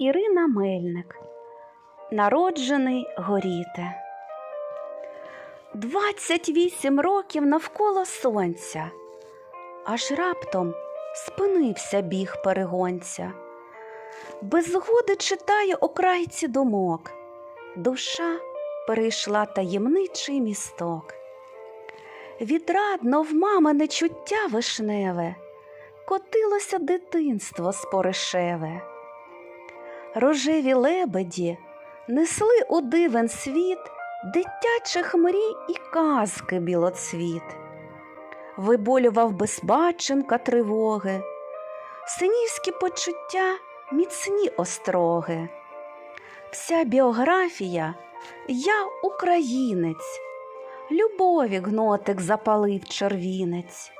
Ірина Мельник. Народжений горіти. 28 років навколо сонця. Аж раптом спинився біг перегонця. Без згоди читає окрайці думок. Душа перейшла таємничий місток. Відрадно в мамине чуття вишневе котилося дитинство споришеве. Рожеві лебеді несли у дивен світ дитячих мрій і казки білоцвіт. Виболював безбаченка тривоги, синівські почуття міцні остроги. Вся біографія я українець, любові гнотик запалив червінець.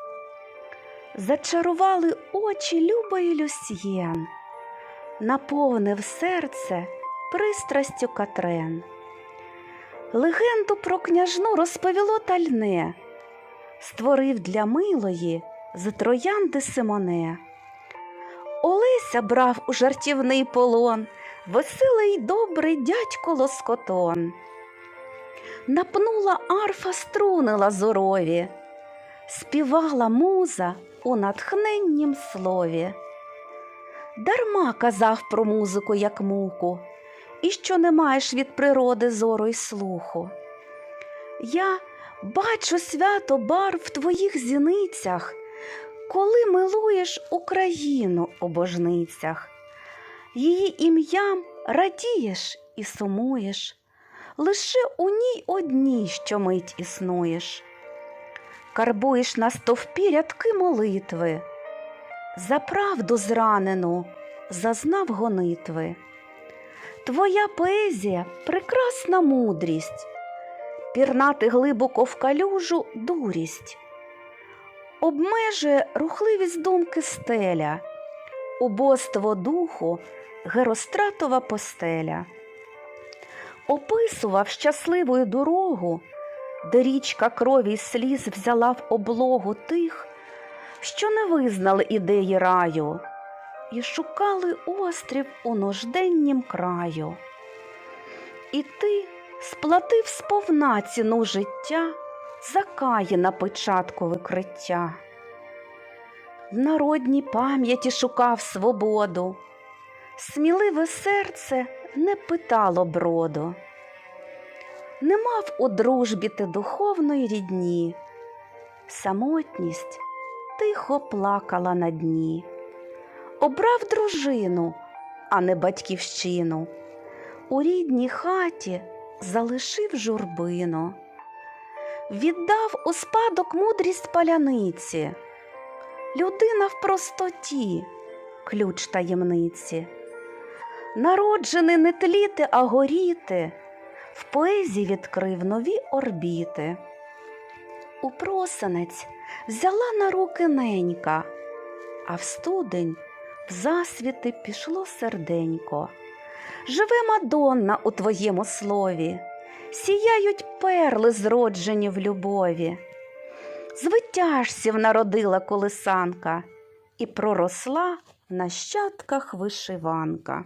Зачарували очі любої Люсьєн, наповнив серце пристрастю Катрен. Легенду про княжну розповіло тальне, створив для милої з троянди Симоне. Олеся брав у жартівний полон веселий добрий дядько Лоскотон. Напнула арфа струнила зорові, співала муза у натхненнім слові. Дарма казав про музику, як муку, і що не маєш від природи зору й слуху. Я бачу свято бар в твоїх зіницях, коли милуєш Україну у божницях. Її ім'ям радієш і сумуєш, лише у ній одній щомить існуєш. Карбуєш на стовпі рядки молитви, за правду зранену зазнав гонитви. Твоя поезія прекрасна мудрість, пірнати глибоко в калюжу дурість, обмежує рухливість думки стеля, убоство духу геростратова постеля. Описував щасливою дорогу, де річка крові й сліз взяла в облогу тих, що не визнали ідеї раю і шукали острів у нужденнім краю. І ти сплатив сповна ціну життя за Каїна початку викриття. В народній пам'яті шукав свободу, сміливе серце не питало броду. Не мав у дружбі ти духовної рідні, самотність тихо плакала на дні. Обрав дружину, а не батьківщину. У рідній хаті залишив журбину, віддав у спадок мудрість паляниці, людина в простоті, ключ таємниці. Народжений не тліти, а горіти, в поезії відкрив нові орбіти. У просанець взяла на руки ненька, а в студень в засвіти пішло серденько. Живе Мадонна у твоєму слові, сіяють перли, зроджені в любові. З витяжців народила колисанка і проросла в нащадках вишиванка.